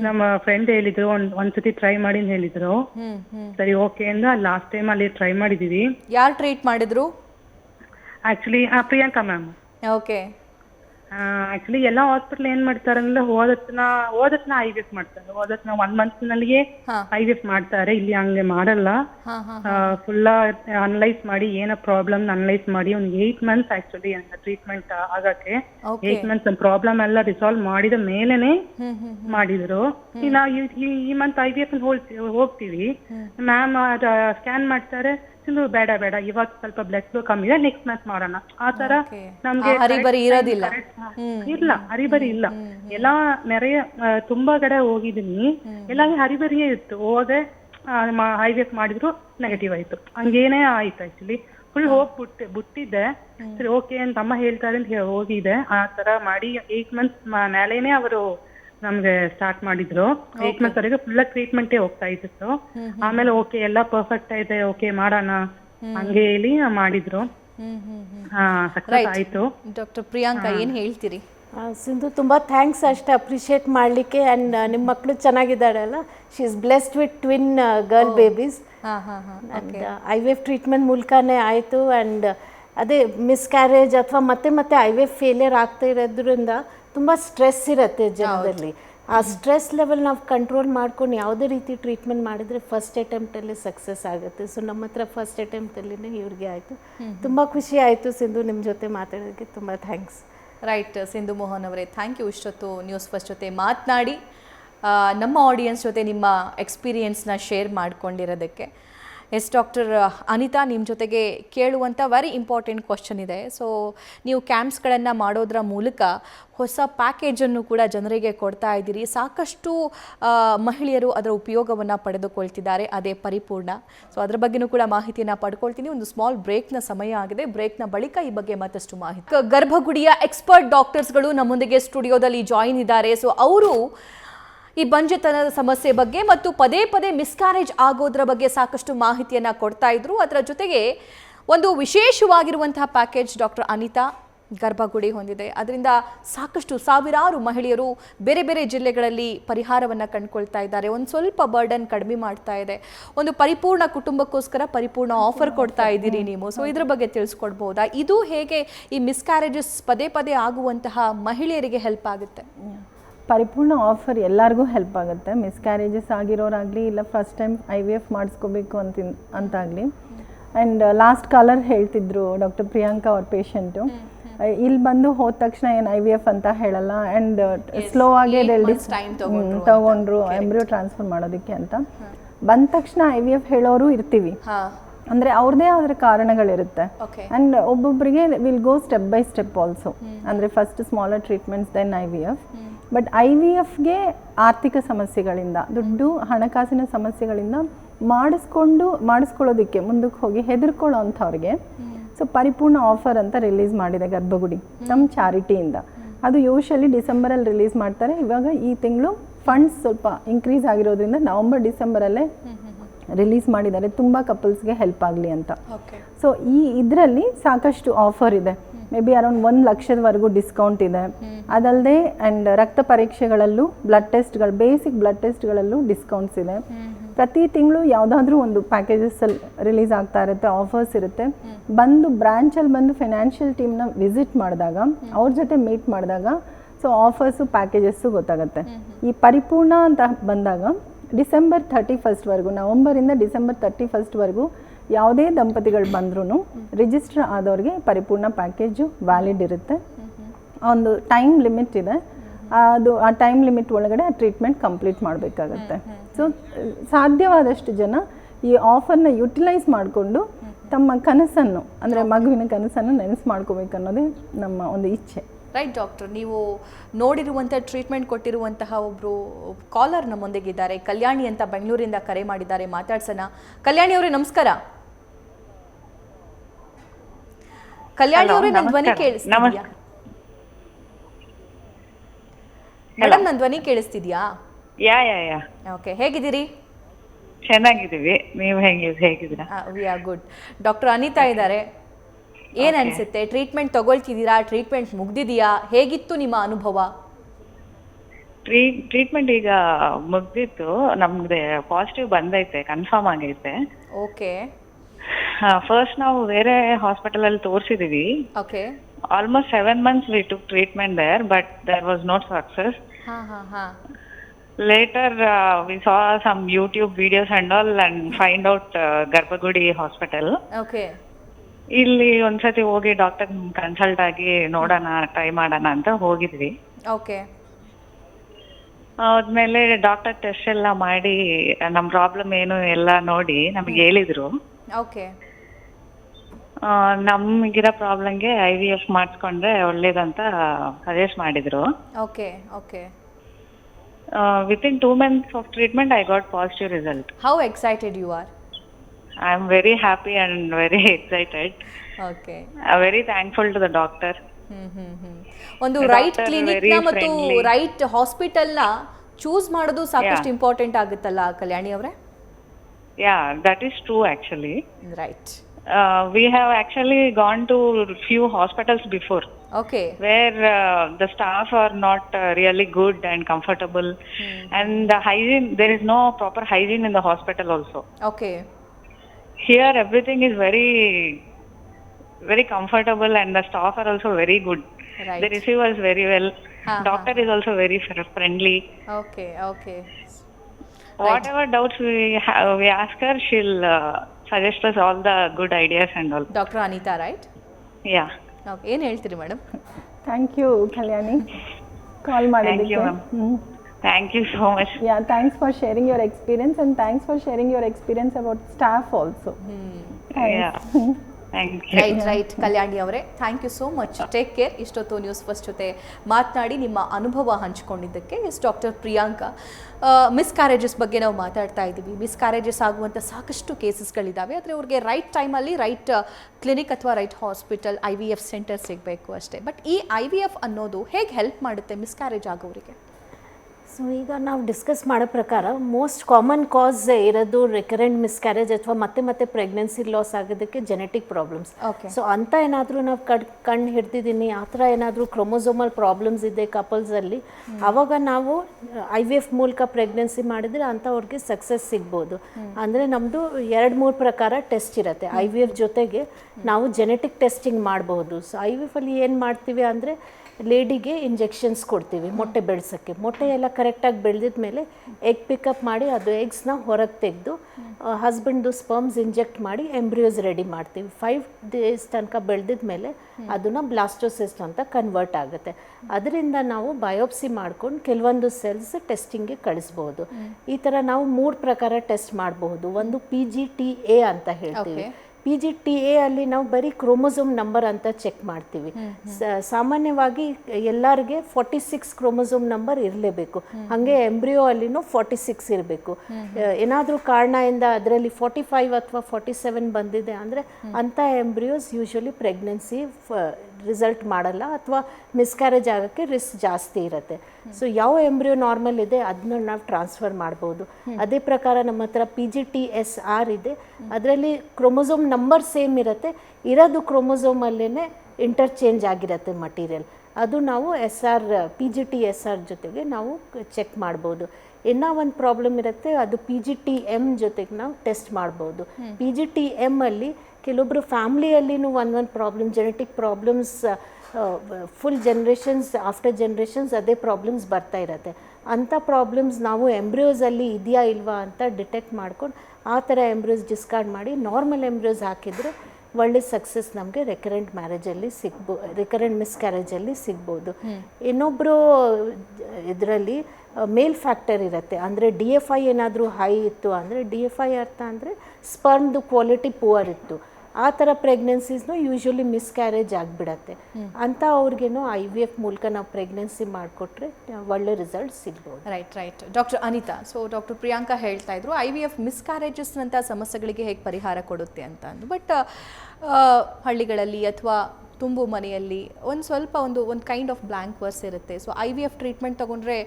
ನಮ್ಮ ಫ್ರೆಂಡ್ ಹೇಳಿದ್ರು ಒಂದ್ ಒಂದ್ಸತಿ ಟ್ರೈ ಮಾಡಿ ಅಂತ ಹೇಳಿದ್ರು. ಸರಿ ಓಕೆ ಅಂದ ಲಾಸ್ಟ್ ಟೈಮ್ ಅಲ್ಲಿ ಟ್ರೈ ಮಾಡಿದೀವಿ. ಯಾರು ಟ್ರೀಟ್ ಮಾಡಿದ್ರು? Actually Priyanka ma'am okay actually ಎಲ್ಲ ಹಾಸ್ಪಿಟಲ್ ಏನ್ ಮಾಡ್ತಾರೆ ಅಂದ್ರೆ ಹೋದತ್ನ ಹೋದತ್ನ ಐ ವಿ ಎಫ್ ಮಾಡ್ತಾರೆ. ಹೋದತ್ನ ಒನ್ ಮಂತ್ ನಲ್ಲಿಗೆ. ಐ ವಿ ಎಫ್ ಮಾಡ್ತಾರೆ. ಇಲ್ಲಿ ಹಂಗೆ ಮಾಡಲ್ಲ. ಫುಲ್ ಅನಲೈಸ್ ಮಾಡಿ ಏನೋ ಪ್ರಾಬ್ಲಮ್ ಅನಲೈಸ್ ಮಾಡಿ ಒಂದು ಏಟ್ ಮಂತ್ಸ್ ಆಕ್ಚುಲಿ ಟ್ರೀಟ್ಮೆಂಟ್ ಆಗಕ್ಕೆ. ಏಟ್ ಮಂತ್ಸ್ ಪ್ರಾಬ್ಲಮ್ ಎಲ್ಲ ರಿಸಾಲ್ವ್ ಮಾಡಿದ ಮೇಲೆನೆ ಮಾಡಿದ್ರು. ನಾವು ಈ ಮಂತ್ ಐ ವಿ ಎಫ್ ಹೋಗ್ತೀವಿ. ಮ್ಯಾಮ್ ಸ್ಕ್ಯಾನ್ ಮಾಡ್ತಾರೆ. ಇದು ಬೇಡ ಬೇಡ. ಇವಾಗ ಸ್ವಲ್ಪ ಬ್ಲಡ್ ಫ್ಲೋ ಕಮ್ಮಿ ಇದೆ ನೆಕ್ಸ್ಟ್ ಮಂತ್ ಮಾಡೋಣ. ಆ ತರ ನಮ್ಗೆ ಹರಿಬರಿ ಇರೋದಿಲ್ಲ. ಇಲ್ಲ ಹರಿಬರಿ ಇಲ್ಲ. ಎಲ್ಲಾ ನೆರೆಯ ತುಂಬಾ ಕಡೆ ಹೋಗಿದೀನಿ ಎಲ್ಲ ಹರಿಬರಿಯೇ ಇತ್ತು. ಹೋದೆ ಹೈವೇಸ್ ಮಾಡಿದ್ರು ನೆಗೆಟಿವ್ ಆಯ್ತು. ಹಂಗೇನೇ ಆಯ್ತು ಆಕ್ಚುಲಿ ಫುಲ್ ಹೋಗಿ ಬಿಟ್ಟೆ ಬಿಟ್ಟಿದ್ದೆ. ಸರಿ ಓಕೆ ಅಂತ ಅಮ್ಮ ಹೇಳ್ತಾರೆ ಅಂತ ಹೋಗಿದ್ದೆ. ಆ ತರ ಮಾಡಿ ಏಟ್ ಮಂತ್ಸ್ ಮೇಲೇನೆ ಅವರು ನಮ್ಗೆ ಸ್ಟಾರ್ಟ್ ಮಾಡಿದ್ರು. ಏಟ್ ಮಂತ್ಸ್ ವರೆಗೆ ಫುಲ್ ಟ್ರೀಟ್ಮೆಂಟೇ ಹೋಗ್ತಾ ಇದ್ದಿತ್ತು. ಆಮೇಲೆ ಓಕೆ ಎಲ್ಲ ಪರ್ಫೆಕ್ಟ್ ಇದೆ ಓಕೆ ಮಾಡೋಣ. ಹಂಗೆ ಹೇಳಿ ಮಾಡಿದ್ರು. ಹಾ ಸಕ್ಸಸ್ ಆಯ್ತು. ಡಾಕ್ಟರ್ ಪ್ರಿಯಾಂಕಾ ಏನ್ ಹೇಳ್ತೀರಿ? ಆ, ಸಿಂಧು ತುಂಬಾ ಥ್ಯಾಂಕ್ಸ್ ಅಷ್ಟೇ ಅಪ್ರಿಷಿಯೇಟ್ ಮಾಡ್ಲಿಕ್ಕೆ. ಅಂಡ್ ನಿಮ್ಮ ಮಕ್ಕಳು ಚೆನ್ನಾಗಿದ್ದಾಳೆ ಅಲ್ಲ? She is blessed with twin girl babies ಹಾ ಹಾ ಹಾ. And I V F treatment ಮೂಲಕನೇ ಆಯಿತು. ಅಂಡ್ ಅದೇ ಮಿಸ್ಕ್ಯಾರೇಜ್ ಅಥವಾ ಮತ್ತೆ ಮತ್ತೆ ಐ ವಿ ಎಫ್ ಫೇಲಿಯರ್ ಆಗ್ತಾ ಇರೋದ್ರಿಂದ ತುಂಬ ಸ್ಟ್ರೆಸ್ ಇರುತ್ತೆ ಜನದಲ್ಲಿ ಆ ಸ್ಟ್ರೆಸ್ ಲೆವೆಲ್ ನಾವು ಕಂಟ್ರೋಲ್ ಮಾಡ್ಕೊಂಡು ಯಾವುದೇ ರೀತಿ ಟ್ರೀಟ್ಮೆಂಟ್ ಮಾಡಿದರೆ ಫಸ್ಟ್ ಅಟೆಂಪ್ಟಲ್ಲಿ ಸಕ್ಸಸ್ ಆಗುತ್ತೆ. ಸೊ ನಮ್ಮ ಹತ್ರ ಫಸ್ಟ್ ಅಟೆಂಪ್ಟಲ್ಲಿನೇ ಇವ್ರಿಗೆ ಆಯಿತು. ತುಂಬ ಖುಷಿ ಆಯಿತು ಸಿಂಧು ನಿಮ್ಮ ಜೊತೆ ಮಾತಾಡೋದಕ್ಕೆ. ತುಂಬ ಥ್ಯಾಂಕ್ಸ್ ರೈಟ್ ಸಿಂಧು ಮೋಹನ್ ಅವರೇ ಥ್ಯಾಂಕ್ ಯು ಇಷ್ಟೊತ್ತು ನ್ಯೂಸ್ ಫಸ್ಟ್ ಜೊತೆ ಮಾತನಾಡಿ. ನಮ್ಮ ಆಡಿಯನ್ಸ್ ಜೊತೆ ನಿಮ್ಮ ಎಕ್ಸ್ಪೀರಿಯನ್ಸ್ನ ಶೇರ್ ಮಾಡ್ಕೊಂಡಿರೋದಕ್ಕೆ. ಎಸ್ ಡಾಕ್ಟರ್ ಅನಿತಾ ನಿಮ್ಮ ಜೊತೆಗೆ ಕೇಳುವಂಥ ವೆರಿ ಇಂಪಾರ್ಟೆಂಟ್ ಕ್ವಶನ್ ಇದೆ. ಸೊ ನೀವು ಕ್ಯಾಂಪ್ಸ್ಗಳನ್ನು ಮಾಡೋದ್ರ ಮೂಲಕ ಹೊಸ ಪ್ಯಾಕೇಜನ್ನು ಕೂಡ ಜನರಿಗೆ ಕೊಡ್ತಾ ಇದ್ದೀರಿ. ಸಾಕಷ್ಟು ಮಹಿಳೆಯರು ಅದರ ಉಪಯೋಗವನ್ನು ಪಡೆದುಕೊಳ್ತಿದ್ದಾರೆ. ಅದೇ ಪರಿಪೂರ್ಣ. ಸೊ ಅದರ ಬಗ್ಗೆನೂ ಕೂಡ ಮಾಹಿತಿಯನ್ನು ಪಡ್ಕೊಳ್ತೀನಿ. ಒಂದು ಸ್ಮಾಲ್ ಬ್ರೇಕ್ನ ಸಮಯ ಆಗಿದೆ. ಬ್ರೇಕ್ನ ಬಳಿಕ ಈ ಬಗ್ಗೆ ಮತ್ತಷ್ಟು ಮಾಹಿತಿ. ಗರ್ಭಗುಡಿಯ ಎಕ್ಸ್ಪರ್ಟ್ ಡಾಕ್ಟರ್ಸ್ಗಳು ನಮ್ಮೊಂದಿಗೆ ಸ್ಟುಡಿಯೋದಲ್ಲಿ ಜಾಯಿನ್ ಇದ್ದಾರೆ. ಸೊ ಅವರು ಈ ಬಂಜೆತನದ ಸಮಸ್ಯೆ ಬಗ್ಗೆ ಮತ್ತು ಪದೇ ಪದೇ ಮಿಸ್ಕ್ಯಾರೇಜ್ ಆಗೋದ್ರ ಬಗ್ಗೆ ಸಾಕಷ್ಟು ಮಾಹಿತಿಯನ್ನು ಕೊಡ್ತಾ ಇದ್ರು. ಅದರ ಜೊತೆಗೆ ಒಂದು ವಿಶೇಷವಾಗಿರುವಂತಹ ಪ್ಯಾಕೇಜ್ ಡಾಕ್ಟರ್ ಅನಿತಾ ಗರ್ಭಗುಡಿ ಹೊಂದಿದೆ. ಅದರಿಂದ ಸಾಕಷ್ಟು ಸಾವಿರಾರು ಮಹಿಳೆಯರು ಬೇರೆ ಬೇರೆ ಜಿಲ್ಲೆಗಳಲ್ಲಿ ಪರಿಹಾರವನ್ನು ಕಂಡುಕೊಳ್ತಾ ಇದ್ದಾರೆ. ಒಂದು ಸ್ವಲ್ಪ ಬರ್ಡನ್ ಕಡಿಮೆ ಮಾಡ್ತಾ ಇದೆ. ಒಂದು ಪರಿಪೂರ್ಣ ಕುಟುಂಬಕ್ಕೋಸ್ಕರ ಪರಿಪೂರ್ಣ ಆಫರ್ ಕೊಡ್ತಾ ಇದ್ದೀರಿ ನೀವು. ಸೊ ಇದ್ರ ಬಗ್ಗೆ ತಿಳಿಸ್ಕೊಡ್ಬೋದಾ? ಇದು ಹೇಗೆ ಈ ಮಿಸ್ಕ್ಯಾರೇಜಸ್ ಪದೇ ಪದೇ ಆಗುವಂತಹ ಮಹಿಳೆಯರಿಗೆ ಹೆಲ್ಪ್ ಆಗುತ್ತೆ? ಪರಿಪೂರ್ಣ ಆಫರ್ ಎಲ್ಲರಿಗೂ ಹೆಲ್ಪ್ ಆಗುತ್ತೆ. ಮಿಸ್ಕ್ಯಾರೇಜಸ್ ಆಗಿರೋರಾಗಲಿ ಇಲ್ಲ first time I V F ಮಾಡಿಸ್ಕೋಬೇಕು ಅಂತ ಅಂತಾಗಲಿ. ಆ್ಯಂಡ್ ಲಾಸ್ಟ್ ಕಾಲರ್ ಹೇಳ್ತಿದ್ರು ಡಾಕ್ಟರ್ ಪ್ರಿಯಾಂಕಾ ಅವ್ರ ಪೇಷಂಟು ಇಲ್ಲಿ ಬಂದು ಹೋದ ತಕ್ಷಣ ಏನು ಐ ವಿ ಎಫ್ ಅಂತ ಹೇಳಲ್ಲ ಆ್ಯಂಡ್ ಸ್ಲೋ ಆಗಿ ತಗೊಂಡ್ರು ಎಂಬ್ರಿಯೋ ಟ್ರಾನ್ಸ್ಫರ್ ಮಾಡೋದಕ್ಕೆ ಅಂತ. ಬಂದ ತಕ್ಷಣ ಐ ವಿ ಎಫ್ ಹೇಳೋರು ಇರ್ತೀವಿ. ಅಂದರೆ ಅವ್ರದ್ದೇ ಆದ ಕಾರಣಗಳಿರುತ್ತೆ. ಆ್ಯಂಡ್ ಒಬ್ಬೊಬ್ಬರಿಗೆ will go step by step also ಅಂದರೆ first smaller treatments then I V F but I V ಎಫ್ಗೆ ಆರ್ಥಿಕ ಸಮಸ್ಯೆಗಳಿಂದ ದುಡ್ಡು ಹಣಕಾಸಿನ ಸಮಸ್ಯೆಗಳಿಂದ ಮಾಡಿಸ್ಕೊಂಡು ಮಾಡಿಸ್ಕೊಳ್ಳೋದಕ್ಕೆ ಮುಂದಕ್ಕೆ ಹೋಗಿ ಹೆದರ್ಕೊಳ್ಳೋ ಅಂಥವ್ರಿಗೆ ಸೊ ಪರಿಪೂರ್ಣ ಆಫರ್ ಅಂತ ರಿಲೀಸ್ ಮಾಡಿದೆ ಗರ್ಭಗುಡಿ ನಮ್ಮ ಚಾರಿಟಿಯಿಂದ ಅದು ಯೂಶಲಿ ಡಿಸೆಂಬರಲ್ಲಿ ರಿಲೀಸ್ ಮಾಡ್ತಾರೆ ಇವಾಗ ಈ ತಿಂಗಳು ಫಂಡ್ಸ್ ಸ್ವಲ್ಪ ಇನ್ಕ್ರೀಸ್ ಆಗಿರೋದ್ರಿಂದ ನವಂಬರ್ ಡಿಸೆಂಬರಲ್ಲೇ ರಿಲೀಸ್ ಮಾಡಿದ್ದಾರೆ ತುಂಬ ಕಪಲ್ಸ್ಗೆ ಹೆಲ್ಪ್ ಆಗಲಿ ಅಂತ. ಸೊ ಈ ಇದರಲ್ಲಿ ಸಾಕಷ್ಟು ಆಫರ್ ಇದೆ. ಮೇ ಬಿ ಅರೌಂಡ್ ಒಂದು ಲಕ್ಷದವರೆಗೂ ಡಿಸ್ಕೌಂಟ್ ಇದೆ ಅದಲ್ಲದೆ ಆ್ಯಂಡ್ ರಕ್ತ ಪರೀಕ್ಷೆಗಳಲ್ಲೂ ಬ್ಲಡ್ ಟೆಸ್ಟ್ಗಳು ಬೇಸಿಕ್ ಬ್ಲಡ್ ಟೆಸ್ಟ್ಗಳಲ್ಲೂ ಡಿಸ್ಕೌಂಟ್ಸ್ ಇದೆ. ಪ್ರತಿ ತಿಂಗಳು ಯಾವುದಾದ್ರೂ ಒಂದು ಪ್ಯಾಕೇಜಸ್ಸಲ್ಲಿ ರಿಲೀಸ್ ಆಗ್ತಾ ಇರುತ್ತೆ ಆಫರ್ಸ್ ಇರುತ್ತೆ. ಬಂದು ಬ್ರಾಂಚಲ್ಲಿ ಬಂದು ಫೈನಾನ್ಷಿಯಲ್ ಟೀಮ್ನ ವಿಸಿಟ್ ಮಾಡಿದಾಗ ಅವ್ರ ಜೊತೆ ಮೀಟ್ ಮಾಡಿದಾಗ ಸೊ ಆಫರ್ಸು ಪ್ಯಾಕೇಜಸ್ಸು ಗೊತ್ತಾಗುತ್ತೆ. ಈ ಪರಿಪೂರ್ಣ ಅಂತ ಬಂದಾಗ ಡಿಸೆಂಬರ್ ಥರ್ಟಿ ಫಸ್ಟ್ವರೆಗೂ ನವಂಬರಿಂದ ಡಿಸೆಂಬರ್ ತರ್ಟಿ ಫಸ್ಟ್ವರೆಗೂ ಯಾವುದೇ ದಂಪತಿಗಳು ಬಂದ್ರೂ ರಿಜಿಸ್ಟರ್ ಆದವ್ರಿಗೆ ಪರಿಪೂರ್ಣ ಪ್ಯಾಕೇಜು ವ್ಯಾಲಿಡ್ ಇರುತ್ತೆ. ಒಂದು ಟೈಮ್ ಲಿಮಿಟ್ ಇದೆ. ಅದು ಆ ಟೈಮ್ ಲಿಮಿಟ್ ಒಳಗಡೆ ಆ ಟ್ರೀಟ್ಮೆಂಟ್ ಕಂಪ್ಲೀಟ್ ಮಾಡಬೇಕಾಗತ್ತೆ. ಸೊ ಸಾಧ್ಯವಾದಷ್ಟು ಜನ ಈ ಆಫರ್ನ ಯುಟಿಲೈಸ್ ಮಾಡಿಕೊಂಡು ತಮ್ಮ ಕನಸನ್ನು ಅಂದರೆ ಮಗುವಿನ ಕನಸನ್ನು ನೆನೆಸು ಮಾಡ್ಕೋಬೇಕು ಅನ್ನೋದೇ ನಮ್ಮ ಒಂದು ಇಚ್ಛೆ. ರೈಟ್ ಡಾಕ್ಟರ್ ನೀವು ನೋಡಿರುವಂಥ ಟ್ರೀಟ್ಮೆಂಟ್ ಕೊಟ್ಟಿರುವಂತಹ ಒಬ್ಬರು ಕಾಲರ್ ನಮ್ಮೊಂದಿಗಿದ್ದಾರೆ ಕಲ್ಯಾಣಿ ಅಂತ ಬೆಂಗಳೂರಿಂದ ಕರೆ ಮಾಡಿದ್ದಾರೆ. ಮಾತಾಡ್ಸೋಣ. ಕಲ್ಯಾಣಿ ಅವರೇ ನಮಸ್ಕಾರ. ಕಲ್ಯಾಣಿ ಅವರೇ ನನ್ನ ಧ್ವನಿ ಕೇಳಿಸ್ತಿದ್ಯಾ? ಮೇಡಮ್ ನನ್ನ ಧ್ವನಿ ಕೇಳಿಸ್ತಿದ್ಯಾ? ಯಾ ಯಾ ಯಾ. ಓಕೆ ಹೇಗಿದ್ದೀರಿ? ಚೆನ್ನಾಗಿದ್ದೀವಿ. ನೀವು ಹೆಂಗೆ ಹೇಗಿದ್ದೀರಾ? We are good doctor Anita ಇದ್ದಾರೆ ಏನ್ ಅನ್ಸುತ್ತೆ? ಟ್ರೀಟ್ಮೆಂಟ್ ತಗೊಳ್ತಿದ್ದೀರಾ? ಟ್ರೀಟ್ಮೆಂಟ್ ಮುಗ್ದಿದೆಯಾ? ಹೇಗಿತ್ತು ನಿಮ್ಮ ಅನುಭವ? ಟ್ರೀ ಟ್ರೀಟ್ಮೆಂಟ್ ಈಗ ಮುಗ್ದಿತ್ತು. ನಮ್ದು ಪಾಸಿಟಿವ್ ಬಂದೈತೆ ಕನ್ಫರ್ಮ್ ಆಗೈತೆ. ಓಕೆ ಫಸ್ಟ್ ನಾವು ಬೇರೆ ಹಾಸ್ಪಿಟಲ್ ಅಲ್ಲಿ ತೋರಿಸಿದೀವಿ. Okay almost seven months we took treatment there but there was not success ಹಾ ಹಾ ಹಾ. Later we saw some YouTube videos and all and find out Garbhagudi hospital okay ಇಲ್ಲಿ ಒಂದ್ಸತಿ ಹೋಗಿ ಡಾಕ್ಟರ್ ಕನ್ಸಲ್ಟ್ ಆಗಿ ನೋಡೋಣ ಟ್ರೈ ಮಾಡೋಣ ಅಂತ ಹೋಗಿದ್ವಿ. ಓಕೆ ಆದ್ಮೇಲೆ ಡಾಕ್ಟರ್ ಟೆಸ್ಟ್ ಎಲ್ಲ ಮಾಡಿ ನಮ್ಮ ಪ್ರಾಬ್ಲಮ್ ಏನು ಎಲ್ಲ ನೋಡಿ ನಮಗೆ ಹೇಳಿದ್ರು. ಓಕೆ. ನಮಗಿರೋ ಪ್ರಾಬ್ಲಮ್ಗೆ ಐ ವಿ ಎಫ್ ಮಾಡಿಸ್ಕೊಂಡ್ರೆ ಒಳ್ಳೇದಂತ ಸಜೆಸ್ಟ್ ಮಾಡಿದ್ರು. Okay okay. Within two months of treatment I got positive result how excited you are I am very happy and very excited okay very thankful to the doctor ಒಂದು ರೈಟ್ doctor ಕ್ಲಿನಿಕ್ನ ಮತ್ತು ರೈಟ್ ಹಾಸ್ಪಿಟಲ್ನ ಚೂಸ್ ಮಾಡೋದು ಸಾಕಷ್ಟು ಇಂಪಾರ್ಟೆಂಟ್ ಆಗುತ್ತಲ್ಲ ಕಲ್ಯಾಣಿ ಅವರೇ? Yeah, that is true actually. Right. Uh, we have actually gone to few hospitals before. Okay. Where uh, the staff are not uh, really good and comfortable, mm. and the hygiene there is no proper hygiene in the hospital also. Okay. Here everything is very, very comfortable, and the staff are also very good. Right. The receiver is very well. Uh-huh. Doctor is also very friendly. Okay. Okay. whatever doubts we have we ask her she'll uh, suggest us all the good ideas and all doctor Anita right yeah okay ಏನು ಹೇಳ್ತೀರಿ madam thank you Kalyani call thank ಮಾಡಿದ್ದಕ್ಕೆ you ma'am hmm thank you so much yeah thanks for sharing your experience and thanks for sharing your experience about staff also yeah thank you right right. Kalyani ಅವರೇ thank you so much take care ಇಷ್ಟೊತ್ತು ನ್ಯೂಸ್ ಫಸ್ಟ್ ಜೊತೆ ಮಾತನಾಡಿ, ನಿಮ್ಮ ಅನುಭವ ಹಂಚಿಕೊಂಡಿದ್ದಕ್ಕೆ yes doctor Priyanka. Miscarriages ಬಗ್ಗೆ ನಾವು ಮಾತಾಡ್ತಾ ಇದ್ದೀವಿ. ಮಿಸ್ ಕ್ಯಾರೇಜಸ್ ಆಗುವಂಥ ಸಾಕಷ್ಟು ಕೇಸಸ್ಗಳಿದ್ದಾವೆ ಆದರೆ ಅವ್ರಿಗೆ ರೈಟ್ ಟೈಮಲ್ಲಿ ರೈಟ್ ಕ್ಲಿನಿಕ್ ಅಥವಾ right hospital I V F centre ಸಿಗಬೇಕು ಅಷ್ಟೇ. ಬಟ್ ಈ ಐ ವಿ ಎಫ್ ಅನ್ನೋದು ಹೇಗೆ ಹೆಲ್ಪ್ ಮಾಡುತ್ತೆ ಮಿಸ್ ಕ್ಯಾರೇಜ್ ಆಗೋರಿಗೆ? ಸೊ ಈಗ ನಾವು ಡಿಸ್ಕಸ್ ಮಾಡೋ ಪ್ರಕಾರ ಮೋಸ್ಟ್ ಕಾಮನ್ ಕಾಸ್ ಇರೋದು ರಿಕರೆಂಟ್ ಮಿಸ್ಕ್ಯಾರೇಜ್ ಅಥವಾ ಮತ್ತೆ ಮತ್ತೆ ಪ್ರೆಗ್ನೆನ್ಸಿ ಲಾಸ್ ಆಗೋದಕ್ಕೆ ಜೆನೆಟಿಕ್ ಪ್ರಾಬ್ಲಮ್ಸ್. ಸೊ ಅಂತ ಏನಾದರೂ ನಾವು ಕಡ್ ಕಣ್ಣು ಹಿಡ್ದಿದ್ದೀನಿ ಆ ಥರ ಏನಾದರೂ ಕ್ರೊಮೊಸೋಮಲ್ ಪ್ರಾಬ್ಲಮ್ಸ್ ಇದೆ ಕಪಲ್ಸಲ್ಲಿ ಅವಾಗ ನಾವು ಐ ವಿ ಎಫ್ ಮೂಲಕ ಪ್ರೆಗ್ನೆನ್ಸಿ ಮಾಡಿದರೆ ಅಂಥವ್ರಿಗೆ ಸಕ್ಸಸ್ ಸಿಗ್ಬೋದು. ಅಂದರೆ ನಮ್ಮದು ಎರಡು ಮೂರು ಪ್ರಕಾರ ಟೆಸ್ಟ್ ಇರುತ್ತೆ. ಐ ವಿ ಎಫ್ ಜೊತೆಗೆ ನಾವು ಜೆನೆಟಿಕ್ ಟೆಸ್ಟಿಂಗ್ ಮಾಡಬಹುದು ಸೊ ಐ ವಿ ಎಫ್ ಅಲ್ಲಿ ಏನು ಮಾಡ್ತೀವಿ ಅಂದರೆ ಲೇಡಿಗೆ ಇಂಜೆಕ್ಷನ್ಸ್ ಕೊಡ್ತೀವಿ, ಮೊಟ್ಟೆ ಬೆಳೆಸೋಕ್ಕೆ. ಮೊಟ್ಟೆ ಎಲ್ಲ ಕರೆಕ್ಟಾಗಿ ಬೆಳೆದಿದ ಮೇಲೆ ಎಗ್ ಪಿಕಪ್ ಮಾಡಿ ಅದು ಎಗ್ಸ್ನ ಹೊರಗೆ ತೆಗೆದು ಹಸ್ಬೆಂಡ್ದು ಸ್ಪರ್ಮ್ಸ್ ಇಂಜೆಕ್ಟ್ ಮಾಡಿ ಎಂಬ್ರಿಯೋಸ್ ರೆಡಿ ಮಾಡ್ತೀವಿ. ಫೈವ್ ಡೇಸ್ ತನಕ ಬೆಳೆದಿದ ಮೇಲೆ ಅದನ್ನು ಬ್ಲಾಸ್ಟೋಸಿಸ್ಟ್ ಅಂತ ಕನ್ವರ್ಟ್ ಆಗುತ್ತೆ. ಅದರಿಂದ ನಾವು ಬಯೋಪ್ಸಿ ಮಾಡ್ಕೊಂಡು ಕೆಲವೊಂದು ಸೆಲ್ಸ್ ಟೆಸ್ಟಿಂಗ್ಗೆ ಕಳಿಸ್ಬೋದು. ಈ ಥರ ನಾವು ಮೂರು ಪ್ರಕಾರ ಟೆಸ್ಟ್ ಮಾಡಬಹುದು. ಒಂದು ಪಿ ಜಿ ಟಿ ಎ ಅಂತ ಹೇಳ್ತೀವಿ. ಪಿ ಜಿ ಟಿ ಎ ಅಲ್ಲಿ ನಾವು ಬರೀ ಕ್ರೋಮೋಸೋಮ್ ನಂಬರ್ ಅಂತ ಚೆಕ್ ಮಾಡ್ತೀವಿ. ಸಾಮಾನ್ಯವಾಗಿ ಎಲ್ಲರಿಗೆ ಫಾರ್ಟಿ ಸಿಕ್ಸ್ ಕ್ರೋಮೋಸೋಮ್ ನಂಬರ್ ಇರಲೇಬೇಕು ಹಾಗೆ ಎಂಬ್ರಿಯೋ ಅಲ್ಲಿನೂ ಫಾರ್ಟಿ ಸಿಕ್ಸ್ ಇರಬೇಕು ಏನಾದರೂ ಕಾರಣದಿಂದ ಅದರಲ್ಲಿ ಫಾರ್ಟಿ ಫೈವ್ ಅಥವಾ ಫಾರ್ಟಿ ಸೆವೆನ್ ಬಂದಿದೆ ಅಂದರೆ ಅಂಥ ಎಂಬ್ರಿಯೋಸ್ ಯೂಶ್ವಲಿ ಪ್ರೆಗ್ನೆನ್ಸಿ ರಿಸಲ್ಟ್ ಮಾಡಲ್ಲ ಅಥವಾ ಮಿಸ್ಕ್ಯಾರೇಜ್ ಆಗೋಕ್ಕೆ ರಿಸ್ಕ್ ಜಾಸ್ತಿ ಇರುತ್ತೆ. ಸೊ ಯಾವ ಎಂಬ್ರಿಯೋ ನಾರ್ಮಲ್ ಇದೆ ಅದನ್ನ ನಾವು ಟ್ರಾನ್ಸ್ಫರ್ ಮಾಡ್ಬೋದು. ಅದೇ ಪ್ರಕಾರ ನಮ್ಮ ಹತ್ರ P G T S R ಇದೆ. ಅದರಲ್ಲಿ ಕ್ರೋಮೋಸೋಮ್ ನಂಬರ್ ಸೇಮ್ ಇರುತ್ತೆ. ಇರೋದು ಕ್ರೋಮೋಸೋಮಲ್ಲೇ ಇಂಟರ್ಚೇಂಜ್ ಆಗಿರುತ್ತೆ ಮಟೀರಿಯಲ್ ಅದು ನಾವು S R P G T S R ಜೊತೆಗೆ ನಾವು ಚೆಕ್ ಮಾಡ್ಬೋದು. ಇನ್ನ ಒಂದು ಪ್ರಾಬ್ಲಮ್ ಇರುತ್ತೆ ಅದು ಪಿ ಜಿ ಟಿ ಎಂ ಜೊತೆಗೆ ನಾವು ಟೆಸ್ಟ್ ಮಾಡ್ಬೋದು. ಪಿ ಜಿ ಟಿ ಎಂ ಅಲ್ಲಿ ಕೆಲವೊಬ್ರು ಫ್ಯಾಮ್ಲಿಯಲ್ಲಿನೂ ಒಂದೊಂದು problem genetic problems full generations after generations ಅದೇ ಪ್ರಾಬ್ಲಮ್ಸ್ ಬರ್ತಾ ಇರತ್ತೆ. ಅಂಥ ಪ್ರಾಬ್ಲಮ್ಸ್ ನಾವು ಎಂಬ್ರಿಯೋಸಲ್ಲಿ ಇದೆಯಾ ಇಲ್ವಾ ಅಂತ ಡಿಟೆಕ್ಟ್ ಮಾಡ್ಕೊಂಡು ಆ ಥರ ಎಂಬ್ರಿಯೋಸ್ ಡಿಸ್ಕಾರ್ಡ್ ಮಾಡಿ ನಾರ್ಮಲ್ ಎಂಬ್ರಿಯೋಸ್ ಹಾಕಿದರೆ ಒಳ್ಳೆ ಸಕ್ಸಸ್ ನಮಗೆ ರೆಕರೆಂಟ್ ಮ್ಯಾರೇಜಲ್ಲಿ ಸಿಗ್ಬೋ ರೆಕರೆಂಟ್ ಮಿಸ್ ಕ್ಯಾರೇಜಲ್ಲಿ ಸಿಗ್ಬೋದು. ಇನ್ನೊಬ್ಬರು ಇದರಲ್ಲಿ ಮೇಲ್ ಫ್ಯಾಕ್ಟರ್ ಇರುತ್ತೆ. ಅಂದರೆ ಡಿ ಎಫ್ ಐ ಏನಾದರೂ ಹೈ ಇತ್ತು ಅಂದರೆ ಡಿ ಎಫ್ ಐ ಅರ್ಥ ಅಂದರೆ ಸ್ಪರ್ಮ್ದು ಕ್ವಾಲಿಟಿ ಪುವರ್ ಇತ್ತು. ಆ ಥರ ಪ್ರೆಗ್ನೆನ್ಸೀಸ್ನು ಯೂಶ್ವಲಿ ಮಿಸ್ಕ್ಯಾರೇಜ್ ಆಗಿಬಿಡತ್ತೆ. ಅಂತ ಅವ್ರಿಗೇನು ಐ ವಿ ಎಫ್ ಮೂಲಕ ನಾವು ಪ್ರೆಗ್ನೆನ್ಸಿ ಮಾಡಿಕೊಟ್ರೆ ಒಳ್ಳೆ ರಿಸಲ್ಟ್ ಸಿಗ್ಬೋದು. Right right doctor Anita so doctor Priyanka ಹೇಳ್ತಾ ಇದ್ರು ಐ ವಿ ಎಫ್ ಮಿಸ್ಕ್ಯಾರೇಜಸ್ನಂಥ ಸಮಸ್ಯೆಗಳಿಗೆ ಹೇಗೆ ಪರಿಹಾರ ಕೊಡುತ್ತೆ ಅಂತ ಅಂದು ಬಟ್ ಹಳ್ಳಿಗಳಲ್ಲಿ ಅಥವಾ ತುಂಬು ಮನೆಯಲ್ಲಿ ಒಂದು ಸ್ವಲ್ಪ ಒಂದು ಒಂದು ಕೈಂಡ್ ಆಫ್ ಬ್ಲ್ಯಾಂಕ್ ವರ್ಸ್ ಇರುತ್ತೆ. So I V F treatment ತೊಗೊಂಡ್ರೆ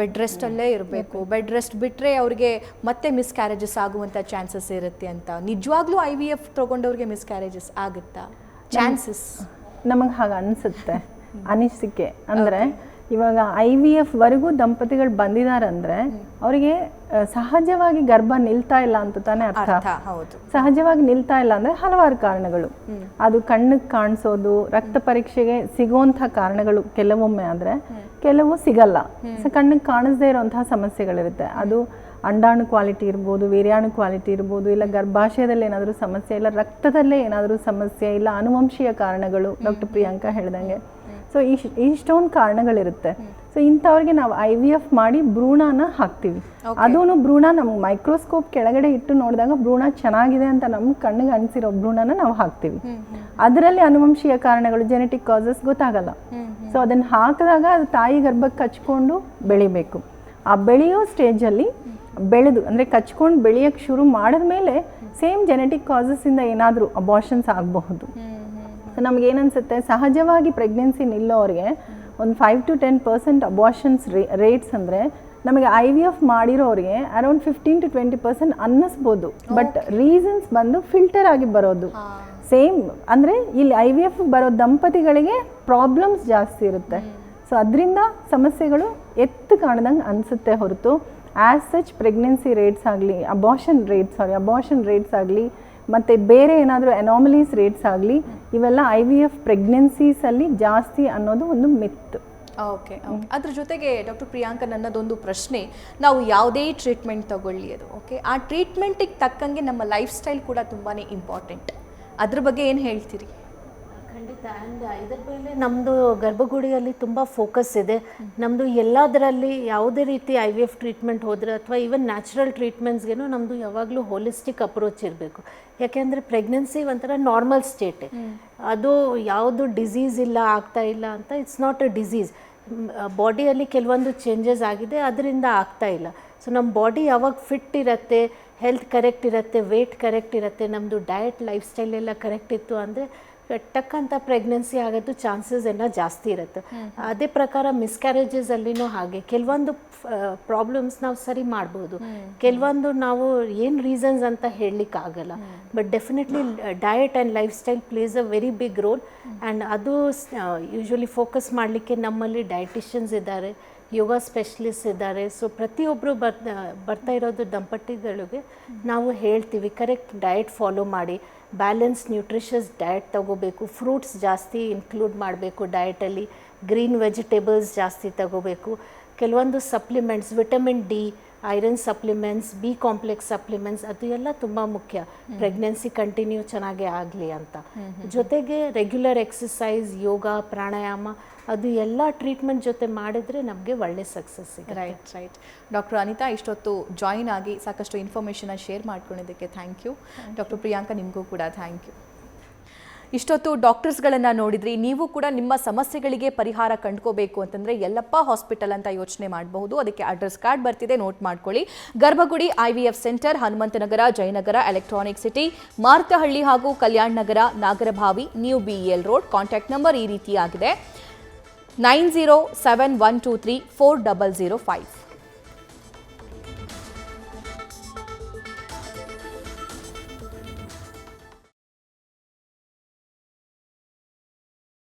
ಬೆಡ್ ರೆಸ್ಟಲ್ಲೇ ಇರಬೇಕು. ಬೆಡ್ ರೆಸ್ಟ್ ಬಿಟ್ಟರೆ ಅವ್ರಿಗೆ ಮತ್ತೆ ಮಿಸ್ಕ್ಯಾರೇಜಸ್ ಆಗುವಂಥ ಚಾನ್ಸಸ್ ಇರುತ್ತೆ ಅಂತ. ನಿಜವಾಗ್ಲೂ ಐ ವಿ ಎಫ್ ತೊಗೊಂಡವ್ರಿಗೆ ಮಿಸ್ಕ್ಯಾರೇಜಸ್ ಆಗುತ್ತಾ? ಚಾನ್ಸಸ್ ನಮಗೆ ಹಾಗೆ ಅನಿಸುತ್ತೆ. ಅನಿಸಿಕೆ. ಅಂದರೆ ಇವಾಗ ಐ ವಿ ಎಫ್ ವರೆಗೂ ದಂಪತಿಗಳು ಬಂದಿದಾರಂದ್ರೆ ಅವರಿಗೆ ಸಹಜವಾಗಿ ಗರ್ಭ ನಿಲ್ತಾ ಇಲ್ಲ ಅಂತ ತಾನೇ ಅರ್ಥ. ಸಹಜವಾಗಿ ನಿಲ್ತಾ ಇಲ್ಲ ಅಂದ್ರೆ ಹಲವಾರು ಕಾರಣಗಳು. ಅದು ಕಣ್ಣಿಗೆ ಕಾಣಿಸೋದು ರಕ್ತ ಪರೀಕ್ಷೆಗೆ ಸಿಗುವಂತಹ ಕಾರಣಗಳು ಕೆಲವೊಮ್ಮೆ ಆದ್ರೆ ಕೆಲವು ಸಿಗಲ್ಲ. ಕಣ್ಣಿಗೆ ಕಾಣಿಸದೇ ಇರುವಂತಹ ಸಮಸ್ಯೆಗಳಿರುತ್ತೆ. ಅದು ಅಂಡಾಣು ಕ್ವಾಲಿಟಿ ಇರ್ಬೋದು ವೀರ್ಯಾಣು ಕ್ವಾಲಿಟಿ ಇರ್ಬೋದು ಇಲ್ಲ ಗರ್ಭಾಶಯದಲ್ಲಿ ಏನಾದರೂ ಸಮಸ್ಯೆ ಇಲ್ಲ ರಕ್ತದಲ್ಲೇ ಏನಾದರೂ ಸಮಸ್ಯೆ ಇಲ್ಲ ಅನುವಂಶೀಯ ಕಾರಣಗಳು ಡಾಕ್ಟರ್ ಪ್ರಿಯಾಂಕಾ ಹೇಳ್ದಂಗೆ. ಸೊ ಇಶ್ ಇಷ್ಟೊಂದು ಕಾರಣಗಳಿರುತ್ತೆ. ಸೊ ಇಂಥವ್ರಿಗೆ ನಾವು ಐ ವಿ ಎಫ್ ಮಾಡಿ ಭ್ರೂಣನ ಹಾಕ್ತೀವಿ. ಅದೂ ಭ್ರೂಣ ನಮ್ಗೆ ಮೈಕ್ರೋಸ್ಕೋಪ್ ಕೆಳಗಡೆ ಇಟ್ಟು ನೋಡಿದಾಗ ಭ್ರೂಣ ಚೆನ್ನಾಗಿದೆ ಅಂತ ನಮ್ಮ ಕಣ್ಣಿಗೆ ಅನಿಸಿರೋ ಭ್ರೂಣನ ನಾವು ಹಾಕ್ತೀವಿ. ಅದರಲ್ಲಿ ಅನುವಂಶೀಯ ಕಾರಣಗಳು ಜೆನೆಟಿಕ್ ಕಾಸಸ್ ಗೊತ್ತಾಗಲ್ಲ. ಸೊ ಅದನ್ನು ಹಾಕಿದಾಗ ಅದು ತಾಯಿ ಗರ್ಭಕ್ಕೆ ಕಚ್ಕೊಂಡು ಬೆಳಿಬೇಕು. ಆ ಬೆಳೆಯೋ ಸ್ಟೇಜಲ್ಲಿ ಬೆಳೆದು ಅಂದರೆ ಕಚ್ಕೊಂಡು ಬೆಳೆಯೋಕ್ಕೆ ಶುರು ಮಾಡಿದ್ಮೇಲೆ ಸೇಮ್ ಜೆನೆಟಿಕ್ ಕಾಸಸ್ಸಿಂದ ಏನಾದರೂ ಅಬಾಷನ್ಸ್ ಆಗಬಹುದು. ಸೊ ನಮ್ಗೆ ಏನನ್ಸುತ್ತೆ ಸಹಜವಾಗಿ ಪ್ರೆಗ್ನೆನ್ಸಿ ನಿಲ್ಲೋರಿಗೆ ಒಂದು five to ten percent abortions ರೇ ರೇಟ್ಸ್ ಅಂದರೆ ನಮಗೆ I V F ಮಾಡಿರೋರಿಗೆ around fifteen to twenty percent ಅನ್ನಿಸ್ಬೋದು. But reasons ಬಂದು ಫಿಲ್ಟರ್ ಆಗಿ ಬರೋದು. ಸೇಮ್ ಅಂದರೆ ಇಲ್ಲಿ ಐ ವಿ ಎಫ್ ಬರೋ ದಂಪತಿಗಳಿಗೆ ಪ್ರಾಬ್ಲಮ್ಸ್ ಜಾಸ್ತಿ ಇರುತ್ತೆ. ಸೊ ಅದರಿಂದ ಸಮಸ್ಯೆಗಳು ಎತ್ತು ಕಾಣ್ದಂಗೆ ಅನಿಸುತ್ತೆ ಹೊರತು. ಆ್ಯಸ್ ಸಚ್ ಪ್ರೆಗ್ನೆನ್ಸಿ ರೇಟ್ಸ್ ಆಗಲಿ abortion rates sorry abortion rates ಆಗಲಿ ಮತ್ತು ಬೇರೆ ಏನಾದರೂ ಅನಾಮಲೀಸ್ ರೇಟ್ಸ್ ಆಗಲಿ, ಇವೆಲ್ಲ ಐ ವಿ ಎಫ್ ಪ್ರೆಗ್ನೆನ್ಸೀಸಲ್ಲಿ ಜಾಸ್ತಿ ಅನ್ನೋದು ಒಂದು ಮಿತ್ ಓಕೆ ಅದ್ರ ಜೊತೆಗೆ ಡಾಕ್ಟರ್ ಪ್ರಿಯಾಂಕ ನನ್ನದೊಂದು ಪ್ರಶ್ನೆ. ನಾವು ಯಾವುದೇ ಟ್ರೀಟ್ಮೆಂಟ್ ತಗೊಳ್ಳಿ ಅದು ಓಕೆ ಆ ಟ್ರೀಟ್ಮೆಂಟಿಗೆ ತಕ್ಕಂಗೆ ನಮ್ಮ ಲೈಫ್ ಸ್ಟೈಲ್ ಕೂಡ ತುಂಬಾ ಇಂಪಾರ್ಟೆಂಟ್ ಅದ್ರ ಬಗ್ಗೆ ಏನು ಹೇಳ್ತೀರಿ? ಖಂಡಿತ. ಆ್ಯಂಡ್ ಇದರ ಮೇಲೆ ನಮ್ಮದು ಗರ್ಭಗುಡಿಯಲ್ಲಿ ತುಂಬ ಫೋಕಸ್ ಇದೆ. ನಮ್ಮದು ಎಲ್ಲದರಲ್ಲಿ ಯಾವುದೇ ರೀತಿ ಐ ವಿ ಎಫ್ ಟ್ರೀಟ್ಮೆಂಟ್ ಹೋದರೆ ಅಥವಾ ಈವನ್ ನ್ಯಾಚುರಲ್ ಟ್ರೀಟ್ಮೆಂಟ್ಸ್ಗೇನು ನಮ್ಮದು ಯಾವಾಗಲೂ ಹೋಲಿಸ್ಟಿಕ್ ಅಪ್ರೋಚ್ ಇರಬೇಕು. ಯಾಕೆಂದರೆ ಪ್ರೆಗ್ನೆನ್ಸಿ ಒಂಥರ ನಾರ್ಮಲ್ ಸ್ಟೇಟ್ ಅದು ಯಾವುದು ಡಿಸೀಸ್ ಇಲ್ಲ, ಆಗ್ತಾ ಇಲ್ಲ ಅಂತ ಇಟ್ಸ್ ನಾಟ್ ಅ ಡಿಸೀಸ್ ಬಾಡಿಯಲ್ಲಿ ಕೆಲವೊಂದು ಚೇಂಜಸ್ ಆಗಿದೆ, ಅದರಿಂದ ಆಗ್ತಾ ಇಲ್ಲ. ಸೊ ನಮ್ಮ ಬಾಡಿ ಯಾವಾಗ ಫಿಟ್ ಇರುತ್ತೆ ಹೆಲ್ತ್ ಕರೆಕ್ಟ್ ಇರುತ್ತೆ ವೇಟ್ ಕರೆಕ್ಟ್ ಇರುತ್ತೆ ನಮ್ಮದು ಡಯಟ್ ಲೈಫ್ ಸ್ಟೈಲ್ ಎಲ್ಲ ಕರೆಕ್ಟ್ ಇತ್ತು ಅಂದರೆ ಟಕ್ ಅಂತ ಪ್ರೆಗ್ನೆನ್ಸಿ ಆಗೋದು ಚಾನ್ಸಸ್ ಎಲ್ಲ ಜಾಸ್ತಿ ಇರುತ್ತೆ. ಅದೇ ಪ್ರಕಾರ ಮಿಸ್ಕ್ಯಾರೇಜಸ್ ಅಲ್ಲಿನೂ ಹಾಗೆ. ಕೆಲವೊಂದು ಪ್ರಾಬ್ಲಮ್ಸ್ ನಾವು ಸರಿ ಮಾಡ್ಬೋದು. ಕೆಲವೊಂದು ನಾವು ಏನು ರೀಸನ್ಸ್ ಅಂತ ಹೇಳಲಿಕ್ಕೆ ಆಗಲ್ಲ. But definitely diet and lifestyle plays a very big role and ಅದು ಯೂಶ್ವಲಿ ಫೋಕಸ್ ಮಾಡಲಿಕ್ಕೆ ನಮ್ಮಲ್ಲಿ ಡಯಟಿಷಿಯನ್ಸ್ ಇದ್ದಾರೆ ಯೋಗ ಸ್ಪೆಷಲಿಸ್ಟ್ ಇದ್ದಾರೆ. ಸೊ ಪ್ರತಿಯೊಬ್ಬರು ಬರ್ ಬರ್ತಾ ಇರೋದು ದಂಪತಿಗಳಿಗೆ ನಾವು ಹೇಳ್ತೀವಿ ಕರೆಕ್ಟ್ ಡಯಟ್ ಫಾಲೋ ಮಾಡಿ. ಬ್ಯಾಲೆನ್ಸ್ ನ್ಯೂಟ್ರಿಷಸ್ ಡಯಟ್ ತಗೋಬೇಕು. ಫ್ರೂಟ್ಸ್ ಜಾಸ್ತಿ ಇನ್ಕ್ಲೂಡ್ ಮಾಡಬೇಕು ಡಯಟಲ್ಲಿ ಗ್ರೀನ್ ವೆಜಿಟೇಬಲ್ಸ್ ಜಾಸ್ತಿ ತಗೋಬೇಕು. ಕೆಲವೊಂದು supplements vitamin D iron supplements B complex supplements ಅದು ಎಲ್ಲ ತುಂಬ ಮುಖ್ಯ. ಪ್ರೆಗ್ನೆನ್ಸಿ ಕಂಟಿನ್ಯೂ ಚೆನ್ನಾಗಿ ಆಗಲಿ ಅಂತ. ಜೊತೆಗೆ ರೆಗ್ಯುಲರ್ ಎಕ್ಸಸೈಸ್ ಯೋಗ ಪ್ರಾಣಾಯಾಮ ಅದು ಎಲ್ಲ ಟ್ರೀಟ್ಮೆಂಟ್ ಜೊತೆ ಮಾಡಿದ್ರೆ ನಮಗೆ ಒಳ್ಳೆ ಸಕ್ಸಸ್ ಸಿಗುತ್ತೆ. ರೈಟ್ ರೈಟ್ ಡಾಕ್ಟರ್ ಅನಿತಾ ಇಷ್ಟೊತ್ತು ಜಾಯಿನ್ ಆಗಿ ಸಾಕಷ್ಟು ಇನ್ಫಾರ್ಮೇಷನ್ನ ಶೇರ್ ಮಾಡ್ಕೊಂಡಿದ್ದಕ್ಕೆ ಥ್ಯಾಂಕ್ ಯು ಡಾಕ್ಟರ್ ಪ್ರಿಯಾಂಕಾ ನಿಮಗೂ ಕೂಡ ಥ್ಯಾಂಕ್ ಯು ಇಷ್ಟೊತ್ತು ಡಾಕ್ಟರ್ಸ್ಗಳನ್ನು ನೋಡಿದ್ರಿ ನೀವು ಕೂಡ ನಿಮ್ಮ ಸಮಸ್ಯೆಗಳಿಗೆ ಪರಿಹಾರ ಕಂಡ್ಕೋಬೇಕು ಅಂತಂದರೆ ಯಲ್ಲಪ್ಪ ಹಾಸ್ಪಿಟಲ್ ಅಂತ ಯೋಚನೆ ಮಾಡಬಹುದು. ಅದಕ್ಕೆ ಅಡ್ರೆಸ್ ಕಾರ್ಡ್ ಬರ್ತಿದೆ ನೋಟ್ ಮಾಡ್ಕೊಳ್ಳಿ. Garbhagudi I V F centre Hanumanthanagar Jayanagar Electronic City Marathahalli ಹಾಗೂ Kalyan Nagar Nagarbhavi New B L Road contact number ಈ ರೀತಿಯಾಗಿದೆ. 90712340005.